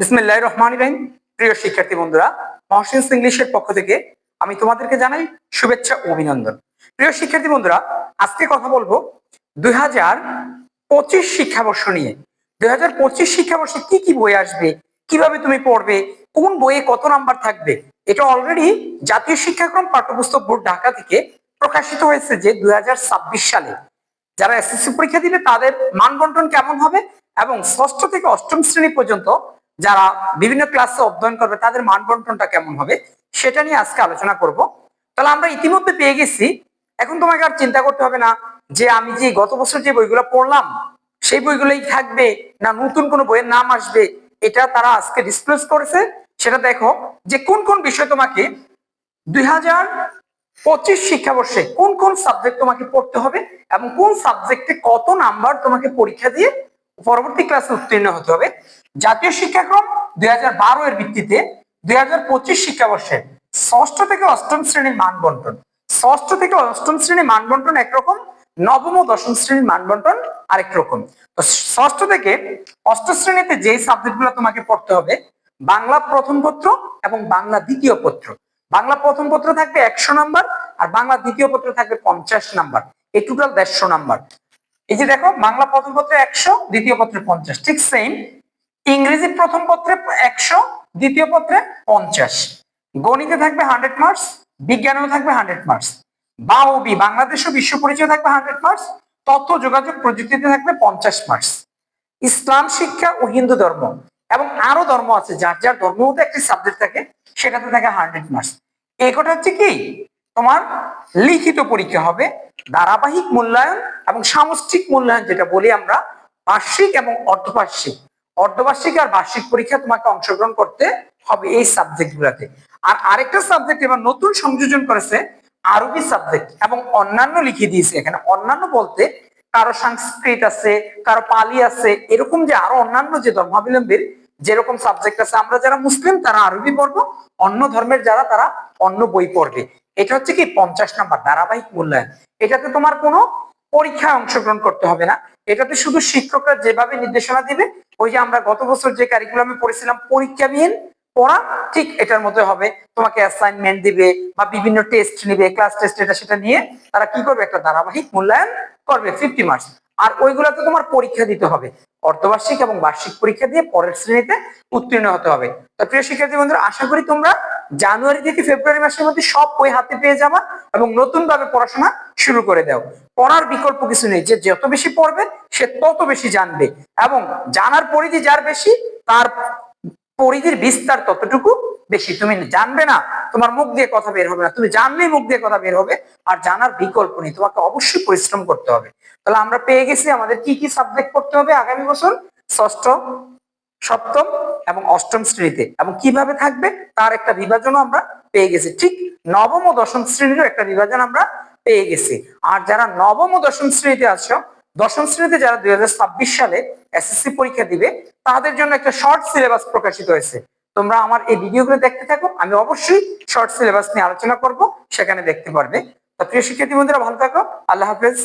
বিসমিল্লাহ রহমান রহিম। প্রিয় শিক্ষার্থী বন্ধুরা, মহসিন ইংলিশের পক্ষ থেকে আমি তোমাদেরকে জানাই শুভেচ্ছা অভিনন্দন। প্রিয় শিক্ষার্থী বন্ধুরা, আজকে কথা বলব দুই হাজার পঁচিশ শিক্ষাবর্ষ নিয়ে। দুই হাজার পঁচিশ শিক্ষাবর্ষে কি কি বই আসবে, কীভাবে তুমি পড়বে, কোন বইয়ে কত নাম্বার থাকবে, এটা অলরেডি জাতীয় শিক্ষাক্রম পাঠ্যপুস্তক বোর্ড ঢাকা থেকে প্রকাশিত হয়েছে যে দুই হাজার ছাব্বিশ সালে। যারা এসএসসি পরীক্ষা দিবে, তাদের মান বন্টন কেমন হবে এবং ষষ্ঠ থেকে অষ্টম শ্রেণি পর্যন্ত যারা বিভিন্ন ক্লাসে অধ্যয়ন করবে, তাদের মান বন্টনটা কেমন হবে সেটা নিয়ে আজকে আলোচনা করব। তাহলে আমরা ইতিমধ্যে পেয়ে গেছি। এখন তোমাকে আর চিন্তা করতে হবে না যে আমি যে গত বছর যে বইগুলো পড়লাম, সেই বইগুলোই থাকবে না নতুন কোনো বইয়ের নাম আসবে, এটা তারা আজকে ডিসপ্লেস করেছে। সেটা দেখো যে কোন কোন বিষয় তোমাকে দুই হাজার পঁচিশ শিক্ষাবর্ষে কোন কোন সাবজেক্ট তোমাকে পড়তে হবে এবং কোন সাবজেক্টে কত নাম্বার তোমাকে পরীক্ষা দিয়ে পরবর্তী ক্লাসে উত্তীর্ণ হতে হবে। জাতীয় শিক্ষাক্রম দুই হাজার বারো এর ভিত্তিতে দুই হাজার পঁচিশ শিক্ষাবর্ষে ষষ্ঠ থেকে অষ্টম শ্রেণির মান বন্টন ষষ্ঠ থেকে অষ্টম শ্রেণির মান বন্টন একরকম, নবম ও দশম শ্রেণির মান বন্টন আরেক রকম। তো ষষ্ঠ থেকে অষ্টম শ্রেণীতে যেই সাবজেক্টগুলো তোমাকে পড়তে হবে, বাংলা প্রথম পত্র এবং বাংলা দ্বিতীয় পত্র। বাংলা প্রথম পত্র থাকবে একশো নাম্বার আর বাংলা দ্বিতীয় পত্র থাকবে পঞ্চাশ নাম্বার। এই টোটাল দেড়শো নাম্বার। এই যে দেখো, বাংলা প্রথম পত্রে একশো, দ্বিতীয় পত্রে পঞ্চাশ। ঠিক সেম ইংরেজি প্রথম পত্রে একশো, দ্বিতীয় পত্রে পঞ্চাশ। গণিতে থাকবে হান্ড্রেড মার্কস বিজ্ঞানেও থাকবে হান্ড্রেড মার্কস বা ওবি বাংলাদেশ ও বিশ্ব পরিচয় থাকবে হান্ড্রেড মার্কস তথ্য, যোগাযোগ প্রযুক্তিতে থাকবে পঞ্চাশ মার্কস ইসলাম, শিক্ষা ও হিন্দু ধর্ম, এবং আরও ধর্ম আছে, যার যার ধর্ম একটি সাবজেক্ট থাকে, সেটাতে থাকে হান্ড্রেড মার্কস এই কটা হচ্ছে কি? তোমার লিখিত পরীক্ষা হবে ধারাবাহিক মূল্যায়ন এবং সামষ্টিক মূল্যায়ন যেটা বলি আমরা, বার্ষিক এবং অর্ধবার্ষিক। অর্ধবার্ষিক আর বার্ষিক পরীক্ষা তোমাকে অংশগ্রহণ করতে হবে এই সাবজেক্ট গুলাতে। আর আরেকটা সাবজেক্ট এবার নতুন সংযোজন করেছে, আরবি সাবজেক্ট এবং অন্যান্য লিখে দিয়েছে এখানে। অন্যান্য বলতে কারও সংস্কৃত আছে, কারও পালি আছে, এরকম যে আরও অন্যান্য যে ধর্মাবলম্বীর যেরকম সাবজেক্ট আছে, আমরা যারা মুসলিম তারা আরবি পড়ব, অন্য ধর্মের যারা তারা অন্য বই পড়বে। এটা হচ্ছে কি পঞ্চাশ নাম্বার ধারাবাহিক মূল্যায়ন। এটাতে তোমার কোনো পরীক্ষায় অংশগ্রহণ করতে হবে না। এটাতে শুধু শিক্ষকরা যেভাবে নির্দেশনা দিবে, ওই যে আমরা গত বছর যে কারিকুলামে পড়েছিলাম পরীক্ষাবিহীন পড়া ঠিক এটার মধ্যে হবে। তোমাকে অ্যাসাইনমেন্ট দিবে বা বিভিন্ন টেস্ট নিবে ক্লাস টেস্ট এটা সেটা নিয়ে তারা কি করবে? একটা ধারাবাহিক মূল্যায়ন করবে ফিফটি মার্কস আর ওইগুলাতে তোমার পরীক্ষা দিতে হবে। অর্ধবার্ষিক এবং বার্ষিক পরীক্ষা দিয়ে পরের শ্রেণীতে উত্তীর্ণ হতে হবে। তো প্রিয় শিক্ষার্থী বন্ধুরা, আশা করি তোমরা জানুয়ারি থেকে ফেব্রুয়ারি মাসের মধ্যে সব বই হাতে পেয়ে যাবা এবং নতুন ভাবে পড়াশোনা শুরু করে দাও। পড়ার বিকল্প কিছু নেই, যে যত বেশি পড়বে, সে তত বেশি জানবে এবং জানার পরিধি যার বেশি, তার পরিধির বিস্তার ততটুকু বেশি। তুমি জানবে না তোমার মুখ দিয়ে কথা বের হবে না। তুমি জানলেই মুখ দিয়ে কথা বের হবে, আর জানার বিকল্প নেই। তোমাকে অবশ্যই পরিশ্রম করতে হবে। তাহলে আমরা পেয়ে গেছি আমাদের কি কি সাবজেক্ট পড়তে হবে আগামী বছর? ষষ্ঠ, সপ্তম এবং অষ্টম শ্রেণীতে। এবং কীভাবে থাকবে? তার একটা বিভাজনও আমরা পেয়ে গেছি। ঠিক নবম ও দশম শ্রেণীরও একটা বিভাজন আমরা পেয়ে গেছি। আর যারা নবম ও দশম শ্রেণীতে আছো, দশম শ্রেণীতে যারা দুই হাজার ছাব্বিশ সালে এসএসসি পরীক্ষা দিবে, তাদের জন্য একটা শর্ট সিলেবাস প্রকাশিত হয়েছে। তোমরা আমার এই ভিডিওগুলো দেখতে থাকো, আমি অবশ্যই শর্ট সিলেবাস নিয়ে আলোচনা করব, সেখানে দেখতে পারবে। তো প্রিয় শিক্ষার্থী বন্ধুরা, ভালো থাকো, আল্লাহ হাফেজ।